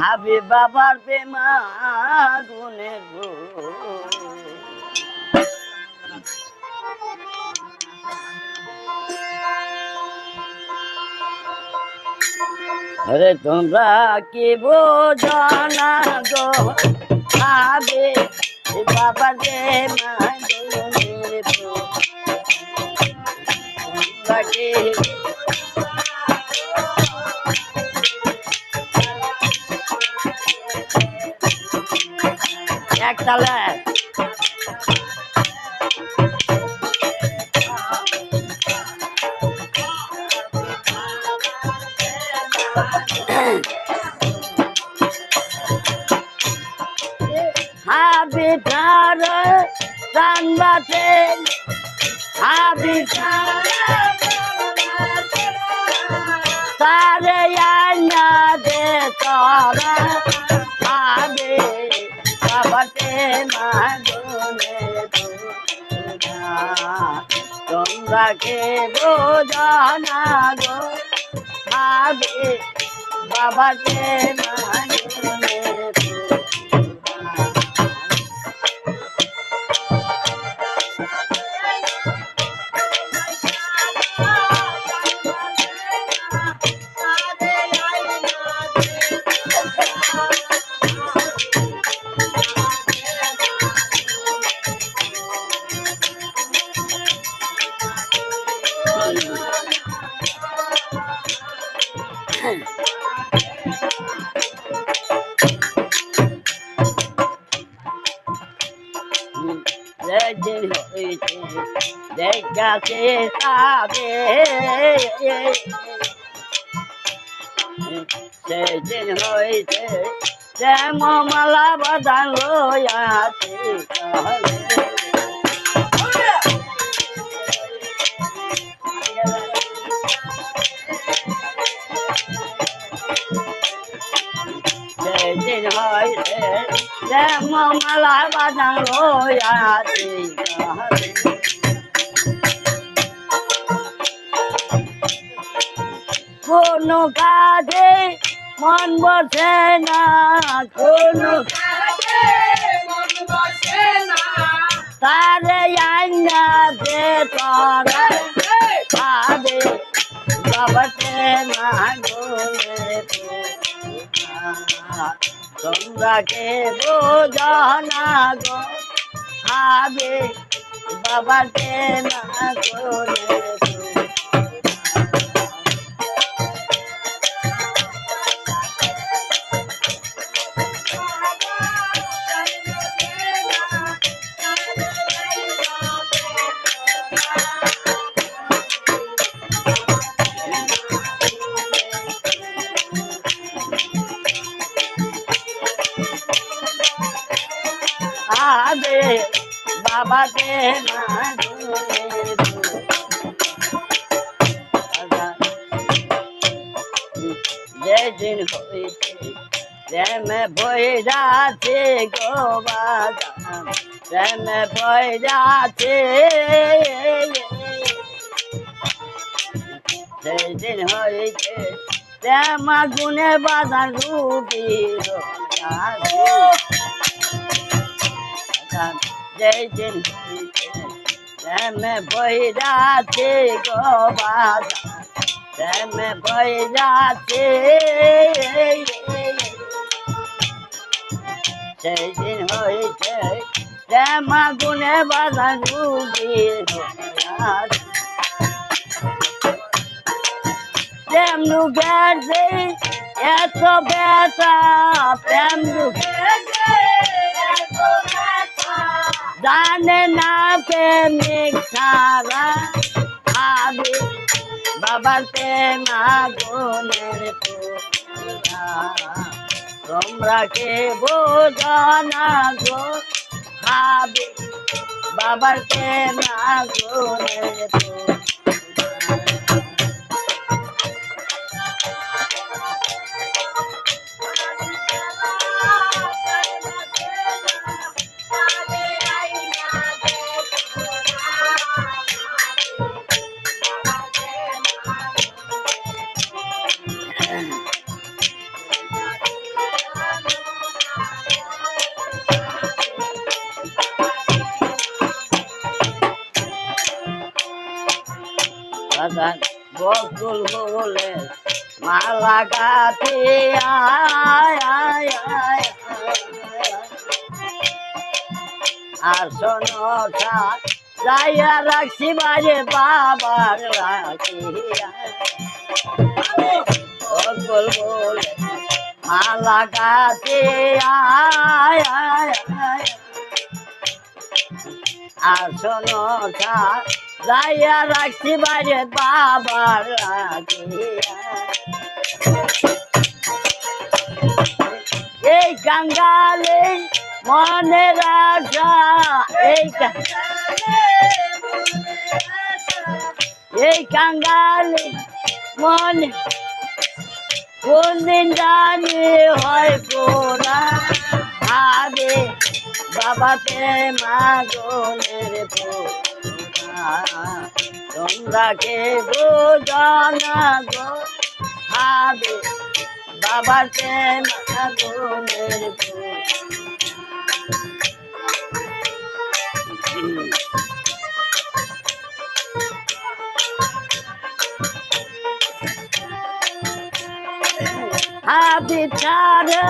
হাবি বাবার গো। আরে তোমরা কি বোঝো না গো? হাবি বাবার প্রেমা একতালে। হাবি তার প্রাণ বাঁচে হাবি তারে আইনা দে তোরা। মাগুনে তোমরা কে বোঝো না গো? হাবি বাবাকে মাগুনে দেখাতে তাবে সেদিন হইতে শ্যামমালা বাদান লয়াতে সেদিন হইতে শ্যামমালা বাদান লয়াতে কোনো কাজে মন বসে না, কোনো তারে আইনা দে তোরা খাবে বাবাতে না গোলে তোমরা কে না গো বাবাতে না গোলে বাবাতে না যেদিন হইতে প্রেমে যাচ্ছে গো বাজান, প্রেমে যাচ্ছে। সেদিন হইতে প্রেম বাজান রুবি যেদিন হইতে প্রেমে যাচ্ছে গো বাজান প্রেমে যাচ্ছে সেই দিন হইতে প্রেম গুনে বাধা ডুবি প্রেম লুকেছে এত ব্যথা, প্রেম লুকেছে জানে না প্রেমিক সারা আবি বাবার প্রেম আগুনের। তোমরা কে বোঝো না গো ভাবে, বাবার প্রেম আগুনের পোড়া। বাজান বকুল বলে মালা গাতে আর শোনো যাইয়া রাখছি বাজে বাবার রাখিয়া বকুল বলে মালা গাতে আয় আর শোনো যাইয়া রাখছি বাইরে বাবার এই কাঙ্গালে মনে রাখা এই এই কাঙ্গালে মনে কোন দিন জানি হয় পোড়া আবে বাবাতে মাগনের পোড়া। তোমরা কে বোঝানা গো। মাগনের পোড়া হাবি ছাড়ে